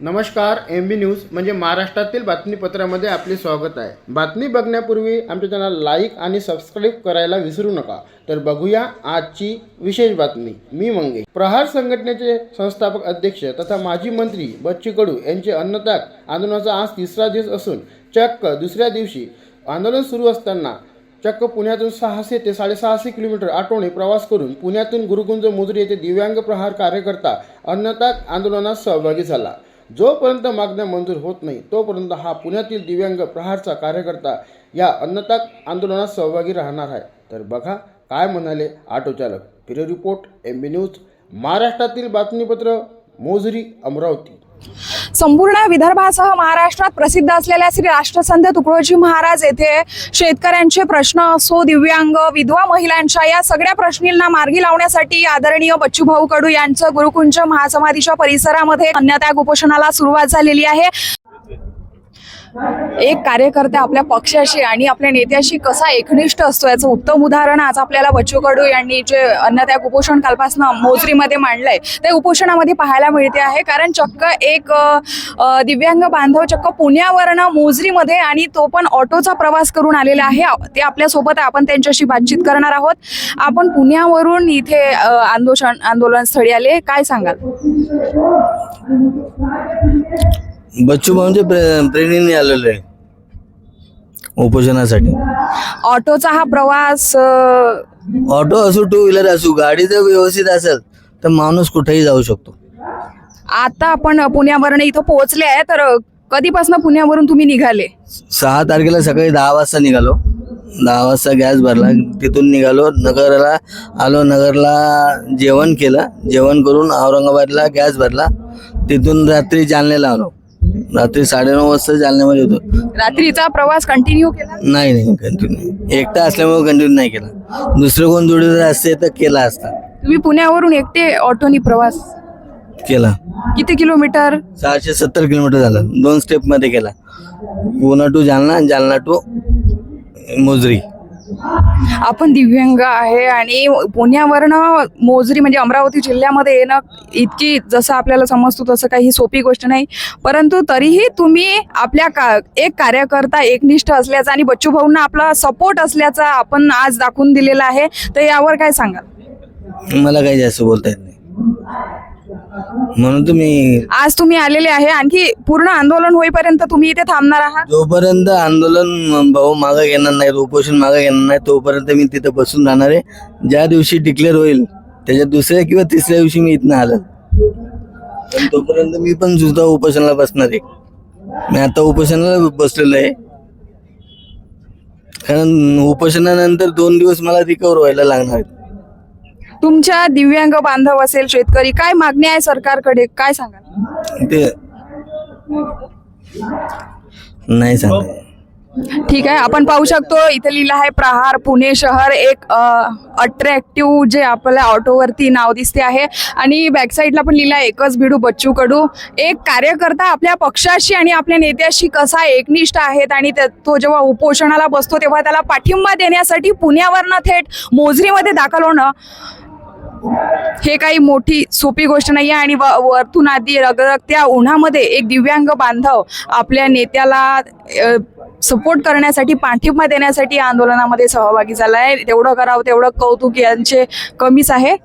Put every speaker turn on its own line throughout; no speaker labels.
नमस्कार एम बी न्यूज म्हणजे महाराष्ट्रातील बातमीपत्रामध्ये आपले स्वागत आहे. बातमी बघण्यापूर्वी आमच्या चॅनल लाईक आणि सबस्क्राईब करायला विसरू नका. तर बघूया आजची विशेष बातमी. मी मंगे प्रहार संघटनेचे संस्थापक अध्यक्ष तथा माजी मंत्री बच्चू कडू यांचे अन्नत्याग आंदोलनाचा आज तिसरा दिवस असून चक्क दुसऱ्या दिवशी आंदोलन सुरू असताना चक्क पुण्यातून सहाशे ते साडेसहाशे किलोमीटर आटोने प्रवास करून पुण्यातून गुरुकुंज मोजरी येथे दिव्यांग प्रहार कार्यकर्ता अन्नत्याग आंदोलनात सहभागी झाला. जोपर्यंत मागण्या मंजूर होत नाही तोपर्यंत हा पुण्यातील दिव्यांग प्रहारचा कार्यकर्ता या अन्नताक आंदोलनात सहभागी राहणार आहे. तर बघा काय म्हणाले ऑटो चालक रिपोर्ट एम बी न्यूज महाराष्ट्रातील बातमीपत्र मोजरी अमरावती.
संपूर्ण विदर्भासह महाराष्ट्रात प्रसिद्ध असलेल्या श्री राष्ट्रसंत तुकडोजी महाराज येथे शेतकऱ्यांचे प्रश्न असो दिव्यांग विधवा महिलांच्या या सगळ्या प्रश्नींना मार्गी लावण्यासाठी आदरणीय बच्चूभाऊ कडू यांचं गुरुकुंज महासमाधीच्या परिसरामध्ये अन्नत्याग उपोषणाला सुरुवात झालेली आहे. एक कार्यकर्ता आपल्या पक्षाशी आणि आपल्या नेत्याशी कसा एकनिष्ठ असतो याचं उत्तम उदाहरण आज आपल्याला बच्चू कडू यांनी जे अन्नत्याग कुपोषण कालपासून मोजरीमध्ये मांडलंय ते उपोषणामध्ये पाहायला मिळते आहे. कारण चक्क एक दिव्यांग बांधव चक्क पुण्यावरनं मोजरीमध्ये आणि तो पण ऑटोचा प्रवास करून आलेला आहे. ते आपल्यासोबत आपण त्यांच्याशी बातचीत करणार आहोत. आपण पुण्यावरून इथे आंदोलन आंदोलन स्थळी आले. काय सांगाल?
बच्चू भाऊंच्या प्रे प्रेरणेने आलेलो आहे. उपोषणासाठी.
ऑटोचा हा प्रवास अ,
ऑटो असो टू व्हीलर असो गाडी जर व्यवस्थित असेल तर माणूस कुठेही जाऊ शकतो.
आता आपण पुण्यावरून इथं पोहोचले आहे तर कधीपासून पुण्यावरून तुम्ही निघाले?
सहा तारखेला सकाळी दहा वाजता निघालो. दहा वाजता गॅस भरला तिथून निघालो. नगरला आलो नगरला जेवण केलं. जेवण करून औरंगाबादला गॅस भरला. तिथून रात्री जालन्याला आलो. रात्री साडेनऊ वाजता जालन्यामध्ये होतो.
रात्रीचा प्रवास कंटिन्यू केला?
नाही नाही कंटिन्यू एकटा असल्यामुळे कंटिन्यू नाही केला. दुसरं कोण जोडीदार असते तर केला असता.
तुम्ही पुण्यावरून एकटे ऑटोनी प्रवास
केला.
किती किलोमीटर?
सहाशे सत्तर किलोमीटर झालं. दोन स्टेपमध्ये केला. Poona to Jalna Jalna to Mozari.
आपण दिव्यांग आहे आणि पुण्यावरनं मोजरी म्हणजे अमरावती जिल्ह्यामध्ये येणं इतकी जसं आपल्याला समजतो तसं काही सोपी गोष्ट नाही. परंतु तरीही तुम्ही आपल्या का एक कार्यकर्ता एकनिष्ठ असल्याचा आणि बच्चू भाऊंना आपला सपोर्ट असल्याचा आपण आज दाखवून दिलेला आहे. तर यावर काय सांगाल?
मला काही जास्त बोलता येत नाही. म्हणून तुम्ही
आज तुम्ही आलेले आहे. आणखी पूर्ण आंदोलन होईपर्यंत तुम्ही इथे थांबणार आहात?
जोपर्यंत आंदोलन भाऊ मागं घेणार नाही उपोषण मागं घेणार नाही तोपर्यंत मी तिथं बसून राहणार आहे. ज्या दिवशी डिक्लेअर होईल त्याच्या दुसऱ्या किंवा तिसऱ्या दिवशी मी इथनं आलं पण तोपर्यंत मी पण सुद्धा उपोषणाला बसणार आहे. मी आता उपोषणाला बसलेलो आहे. कारण उपोषणानंतर दोन दिवस मला रिकवर व्हायला लागणार आहे
तुमच्या दिव्यांग बांधव असेल शेतकरी काय मागणी आहे सरकारकडे? काय सांगाल?
ते नाही सांगणार
ठीक आहे आपण पाहू शकतो इथे लिहिलं आहे प्रहार पुणे शहर एक अट्रॅक्टिव्ह जे आपल्या ऑटोवरती नाव दिसते आहे. आणि बॅक साईडला पण लिहिलं आहे एकच भिडू बच्चू कडू एक कार्यकर्ता आपल्या पक्षाशी आणि आपल्या नेत्याशी कसा एकनिष्ठ आहेत आणि त्या- तो जेव्हा उपोषणाला बसतो तेव्हा त्याला पाठिंबा देण्यासाठी पुण्यावरनं थेट मोजरीमध्ये दाखल होणं हे काही मोठी सोपी गोष्ट नाही आहे आणि व- वरतून आधी रगरगत्या उन्हामध्ये एक दिव्यांग बांधव आपल्या नेत्याला सपोर्ट करण्यासाठी पाठिंबा देण्यासाठी आंदोलनामध्ये सहभागी झाला आहे तेवढं करावं तेवढं कौतुक यांचे कमीच आहे.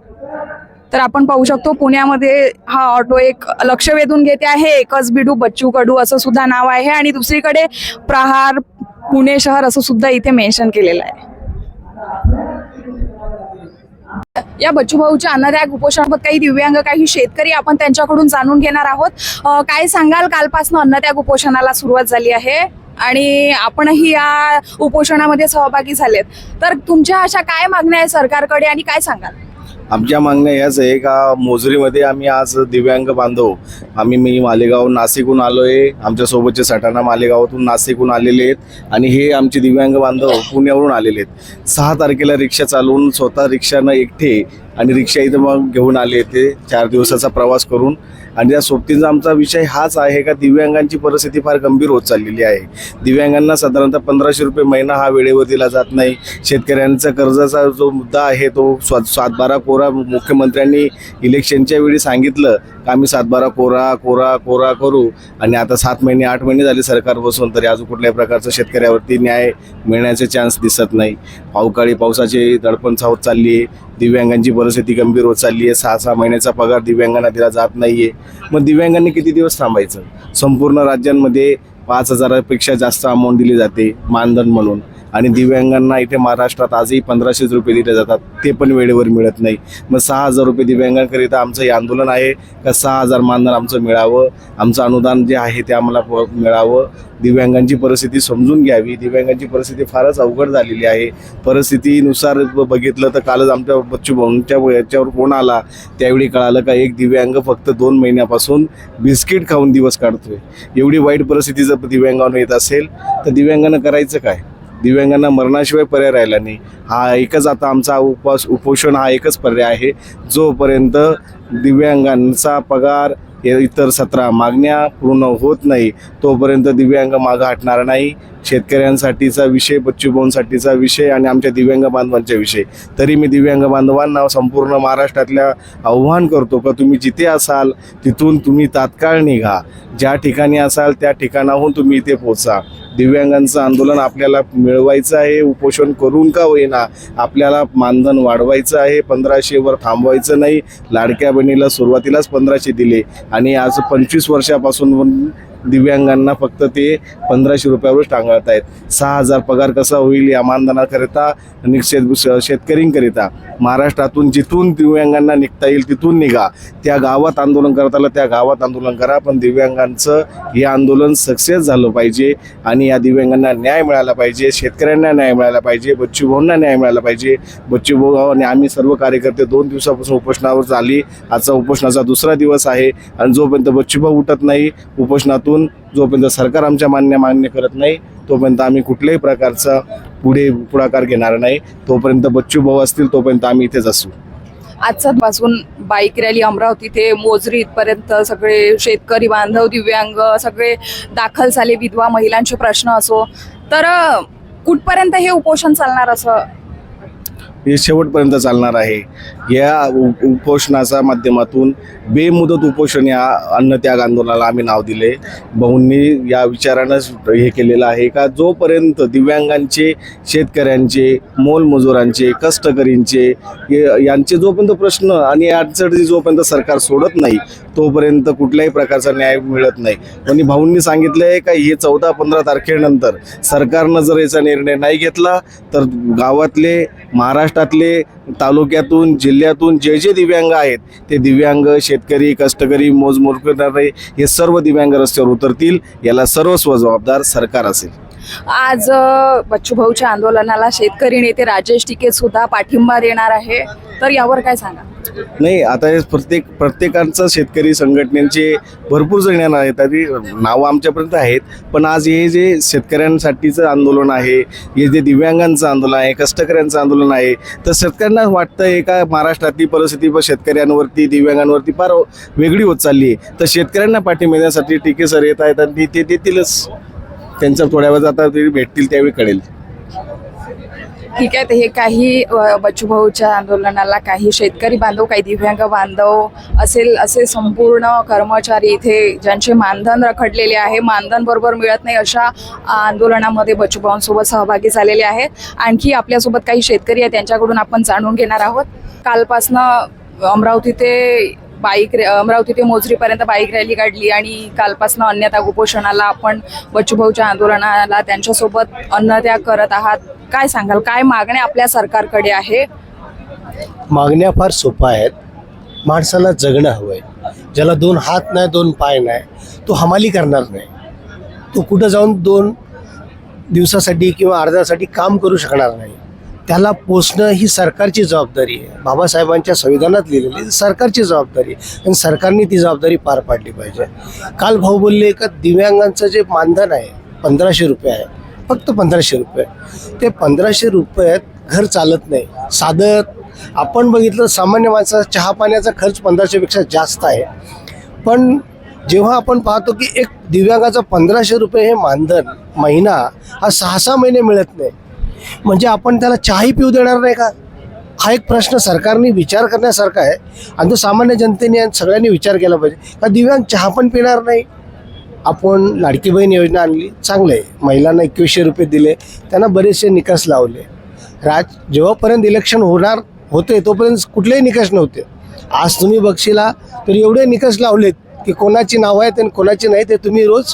तर आपण पाहू शकतो पुण्यामध्ये हा ऑटो एक लक्ष वेधून घेते आहे. एकच बिडू बच्चू कडू असं सुद्धा नाव आहे. आणि दुसरीकडे प्रहार पुणे शहर असं सुद्धा इथे मेन्शन केलेलं आहे. या बच्चूभाऊच्या अन्नदायक उपोषणाबाबत काही दिव्यांग काही शेतकरी आपण त्यांच्याकडून जाणून घेणार आहोत. काय सांगाल? कालपासून अन्नत्याग उपोषणाला सुरुवात झाली आहे आणि आपणही या उपोषणामध्ये सहभागी झालेत. तर तुमच्या अशा काय मागण्या आहे सरकारकडे आणि काय सांगाल?
आमच्या मागण्या याच आहे का मोजरीमध्ये आम्ही आज दिव्यांग बांधव आम्ही मी मालेगाव नाशिकहून आलो आहे आमच्या सोबतचे सटाणा मालेगावातून नाशिकहून आलेले आहेत आणि हे आमचे दिव्यांग बांधव पुण्यावरून आलेले आहेत. सहा तारखेला रिक्षा चालवून स्वतः रिक्षानं एकटे आणि रिक्षा इथं मग घेऊन आले ते चार दिवसाचा प्रवास करून आणि त्या सोबतीचा आमचा विषय हाच आहे का दिव्यांगांची परिस्थिती फार गंभीर होत चाललेली आहे. दिव्यांगांना साधारणतः पंधराशे रुपये महिना हा वेळेवर दिला जात नाही. शेतकऱ्यांचा कर्जाचा जो मुद्दा आहे तो स्वा सातबारा कोरा मुख्यमंत्र्यांनी इलेक्शनच्या वेळी सांगितलं का आम्ही सातबारा कोरा कोरा कोरा करू आणि आता सात महिने आठ महिने झाले सरकार बसून तरी अजून कुठल्याही प्रकारचं शेतकऱ्यावरती न्याय मिळण्याचे चान्स दिसत नाही. पावकाळी पावसाची दडपण होत चालली आहे. दिव्यांगांची परिस्थिती गंभीर होत चालली आहे. सहा सहा महिन्याचा पगार दिव्यांगांना दिला जात नाही आहे मग दिव्यांगांनी किती दिवस थांबायचं? संपूर्ण राज्यांमध्ये पाच हजारापेक्षा जास्त अमाऊंट दिली जाते मानधन म्हणून. आणि दिव्यांगांना इथे महाराष्ट्रात आजही पंधराशेच रुपये दिले जातात. ते पण वेळेवर मिळत नाही. मग सहा हजार रुपये दिव्यांगांकरिता आमचं हे आंदोलन आहे का सहा हजार मानधन आमचं मिळावं? आमचं अनुदान जे आहे ते आम्हाला मिळावं? दिव्यांगांची परिस्थिती समजून घ्यावी. दिव्यांगांची परिस्थिती फारच अवघड झालेली आहे. परिस्थितीनुसार बघितलं तर कालच आमच्या बच्चू भाऊंच्या याच्यावर फोन आला. त्यावेळी कळालं का एक दिव्यांग फक्त दोन महिन्यापासून बिस्किट खाऊन दिवस काढतोय. एवढी वाईट परिस्थिती जर दिव्यांगावर येत असेल तर दिव्यांगानं करायचं काय? दिव्यांगांना मरणाशिवाय पर्याय राहिला नाही. हा एकच आता आमचा उपास उपोषण हा एकच पर्याय आहे. जोपर्यंत दिव्यांगांचा पगार या इतर सतरा मागण्या पूर्ण होत नाही तोपर्यंत दिव्यांग मागं हटणार नाही. शेतकऱ्यांसाठीचा विषय बच्चूभाऊंसाठीचा विषय आणि आमच्या दिव्यांग बांधवांचा विषय. तरी मी दिव्यांग बांधवांना संपूर्ण महाराष्ट्रातल्या आव्हान करतो का तुम्ही जिथे असाल तिथून तुम्ही तात्काळ निघा. ज्या ठिकाणी असाल त्या ठिकाणाहून तुम्ही इथे पोचा दिव्यांगांचं आंदोलन आपल्याला मिळवायचं आहे उपोषण करून का होईना आपल्याला मानधन वाढवायचं आहे पंधराशेवर थांबवायचं नाही. लाडक्या बहिणीला सुरुवातीलाच पंधराशे दिले आणि आज पंचवीस वर्षापासून दिव्यांगांना फक्त ते पंधराशे रुपयावरच टांगळत आहेत. सहा हजार पगार कसा होईल या मानधनाकरिता आणि शेत शेतकरींकरिता? महाराष्ट्रातून जिथून दिव्यांगांना निघता येईल तिथून निघा. त्या गावात आंदोलन करत आलं त्या गावात आंदोलन करा पण दिव्यांगांचं हे आंदोलन सक्सेस झालं पाहिजे आणि या दिव्यांगांना न्याय मिळाला पाहिजे शेतकऱ्यांना न्याय मिळाला पाहिजे बच्चूभाऊंना न्याय मिळाला पाहिजे. बच्चूभाऊ आणि आम्ही सर्व कार्यकर्ते दोन दिवसापासून उपोषणावर झाली आजचा उपोषणाचा दुसरा दिवस आहे आणि जोपर्यंत बच्चूभाऊ उठत नाही उपोषणातून जोपर्यंत सरकार आमच्या मान्य मान्य करत नाही तोपर्यंत आम्ही कुठल्याही प्रकारचा पुढे पुढाकार घेणार नाही. तोपर्यंत बच्चू भाऊ असतील तोपर्यंत आम्ही इथेच असू
आजचा बाईक रॅली अमरावती ते मोजरी इथपर्यंत सगळे शेतकरी बांधव दिव्यांग सगळे दाखल झाले. विधवा महिलांचे प्रश्न असो. तर कुठपर्यंत हे उपोषण चालणार असं
हे शेवटपर्यंत चालणार आहे. या उ- उपोषणाच्या माध्यमातून बेमुदत उपोषण या अन्नत्याग आंदोलनाला आम्ही नाव दिले. भाऊंनी या विचारानंच हे केलेलं आहे का? जोपर्यंत दिव्यांगांचे शेतकऱ्यांचे मोलमजुरांचे कष्टकरींचे यांचे जोपर्यंत प्रश्न आणि अडचणी जोपर्यंत सरकार सोडत नाही तोपर्यंत कुठल्याही प्रकारचा न्याय मिळत नाही. आणि भाऊंनी सांगितलं आहे का हे चौदा पंधरा तारखेनंतर सरकारनं जर याचा निर्णय नाही घेतला तर गावातले महाराष्ट्र महाराष्ट्रातले तालुक्यातून जिल्ह्यातून जे जे दिव्यांग आहेत ते दिव्यांग शेतकरी कष्टकरी मोजमोज करणारे हे सर्व दिव्यांग रस्त्यावर उतरतील. याला सर्वस्व जबाबदार सरकार असेल.
आज बच्चूभाऊच्या आंदोलनाला शेतकरी नेते राजेश टिके सुद्धा पाठिंबा देणार आहे. तर यावर काय सांगा?
नाही आता हे प्रत्येक प्रत्येकांचं शेतकरी संघटनेचे भरपूर जण आहेत. तरी नावं आमच्यापर्यंत आहेत. पण आज हे जे शेतकऱ्यांसाठीचं आंदोलन आहे हे जे दिव्यांगांचं आंदोलन आहे कष्टकऱ्यांचं आंदोलन आहे तर शेतकऱ्यांना वाटतं आहे का महाराष्ट्रातली परिस्थिती पण शेतकऱ्यांवरती दिव्यांगांवरती फार वेगळी होत चालली आहे. तर शेतकऱ्यांना पाठिंबा देण्यासाठी टीके सर येत आहेत आणि ते देतीलच. त्यांचं थोड्या वेळात आता ते भेटतील त्यावेळी कळेल.
ठीक आहे हे काही अ, बच्चूभाऊच्या आंदोलनाला काही शेतकरी बांधव काही दिव्यांग बांधव असेल असे संपूर्ण कर्मचारी इथे ज्यांचे मानधन रखडलेले आहे मानधन बरोबर मिळत नाही अशा आंदोलनामध्ये बच्चूभाऊंसोबत सहभागी झालेले आहेत. आणखी आपल्यासोबत काही शेतकरी आहेत त्यांच्याकडून आपण जाणून घेणार आहोत. कालपासनं अमरावती ते बाईक रॅ- अमरावती ते मोजरीपर्यंत बाईक रॅली काढली आणि कालपासनं अन्नत्याग उपोषणाला आपण बच्चूभाऊच्या आंदोलनाला त्यांच्यासोबत अन्नत्याग करत आहात. काय सांगाल? काय मागण्या आपल्या सरकारकडे आहे?
मागण्या फार सोप्या आहेत. माणसाला जगणं हवं आहे ज्याला दोन हात नाही दोन पाय नाही तो हमाली करणार नाही. तो कुठं जाऊन दोन दिवसासाठी किंवा अर्ध्यासाठी काम करू शकणार नाही. त्याला पोचणं ही सरकारची जबाबदारी आहे. बाबासाहेबांच्या संविधानात लिहिलेली सरकारची जबाबदारी आहे. आणि सरकारने ती जबाबदारी पार पाडली पाहिजे. काल भाऊ बोलले का दिव्यांगांचं जे मानधन आहे पंधराशे रुपये आहे. फक्त पंधराशे रुपये. ते पंधराशे रुपयात घर चालत नाही. साधं आपण बघितलं सामान्य माणसाचा चहा पाण्याचा खर्च पंधराशेपेक्षा जास्त आहे. पण जेव्हा आपण पाहतो की एक दिव्यांगाचा पंधराशे रुपये हे मानधन महिना हा सहा सहा महिने मिळत नाही. म्हणजे आपण त्याला चहाही पिऊ देणार नाही का? हा एक प्रश्न सरकारने विचार करण्यासारखा आहे. आणि तो सामान्य जनतेने आणि सगळ्यांनी विचार केला पाहिजे. का दिव्यांग चहा पण पिणार नाही? आपण लाडकी बहीण योजना आणली चांगलं आहे. महिलांना एकवीसशे रुपये दिले त्यांना बरेचसे निकष लावले. राज जेव्हापर्यंत इलेक्शन होणार होते तोपर्यंत कुठलेही निकष नव्हते. आज तुम्ही बघशिला तर एवढे निकष लावलेत की कोणाची नावं आहेत आणि कोणाची नाही ते तुम्ही रोज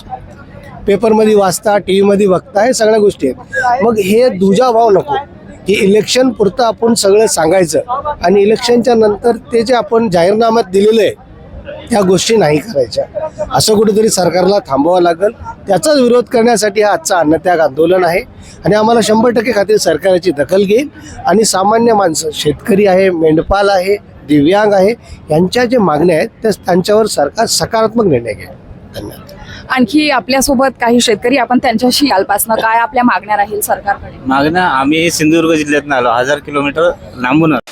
पेपरमध्ये वाचता टी व्हीमध्ये बघता हे सगळ्या गोष्टी आहेत. मग हे दुजाभाव नको. की इलेक्शन पुरतं आपण सगळं सांगायचं आणि इलेक्शनच्या नंतर ते जे आपण जाहीरनाम्यात दिलेलं आहे त्या गोष्टी नाही करायच्या. असं कुठेतरी सरकारला थांबवावं लागेल. त्याचाच विरोध करण्यासाठी हा आजचा अन्नत्याग आंदोलन आहे. आणि आम्हाला शंभर टक्के खात्री सरकारची दखल घेईल. आणि सामान्य माणसं शेतकरी आहे मेंढपाल आहे दिव्यांग आहे यांच्या जे मागण्या आहेत त्या त्यांच्यावर सरकार सकारात्मक निर्णय घेईल. धन्यवाद.
आणखी आपल्यासोबत काही शेतकरी आपण त्यांच्याशी कालपासनं काय आपल्या मागण्या राहील सरकारकडे?
मागण्या आम्ही सिंधुदुर्ग जिल्ह्यातून आलो. हजार किलोमीटर लांबून आलो.